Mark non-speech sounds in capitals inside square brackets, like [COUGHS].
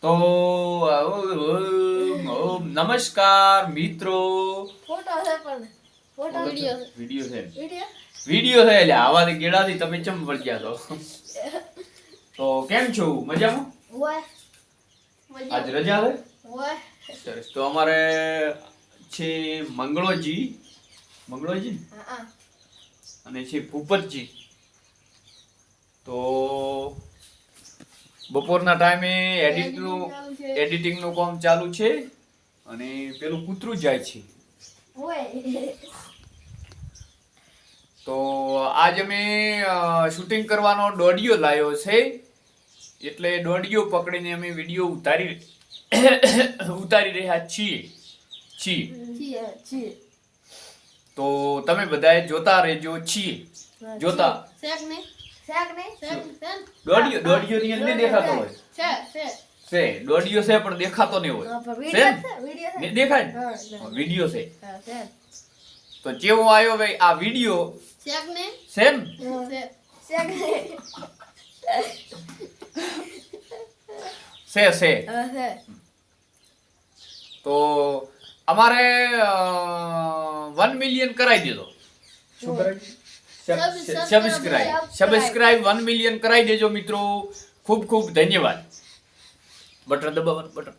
તો નમસ્કાર મિત્રો. ફોટો છે પણ. ફોટો વીડિયો વીડિયો છે. વીડિયો? વીડિયો છે એટલે આવાથી ગેડાથી તમે ચમ વળગ્યા ગયા તો તો કેમ છો? મજામાં? ઓય આજ રજા છે? ઓય સરસ. તો અમારે છે મંગળોજી. મંગળોજી? અને છે ભૂપતજી. તો બપોરના ટાઈમે એડિટનું એડિટિંગનું કામ ચાલુ છે અને પેલું કૂતરું જાય છે. તો આજ અમે શૂટિંગ કરવાનો દોડિયો લાવ્યો છે. એટલે દોડિયો પકડીને અમે વીડિયો ઉતારી [COUGHS] ઉતારી રહ્યા છીએ. છીએ. છીએ છીએ. તો તમે બધાએ જોતા રહેજો છીએ. જોતા. શેક નહીં શાક નહીં શેક છે. ને? દોડિયો દોડિયો ની અંદર દેખાતો હોય. છે છે. છે દોડિયો છે પણ દેખાતો નહીં હોય. છે દેખાય? વીડિયો છે. તો જેવો આવ્યો ભાઈ આ વીડિયો? છે ને? છે. તો અમારે વન મિલિયન કરાવી દીધો. શું Subscribe. Subscribe subscribe one million કરાવી દેજો મિત્રો. ખૂબ ખૂબ ધન્યવાદ. Button દબાવવાનું button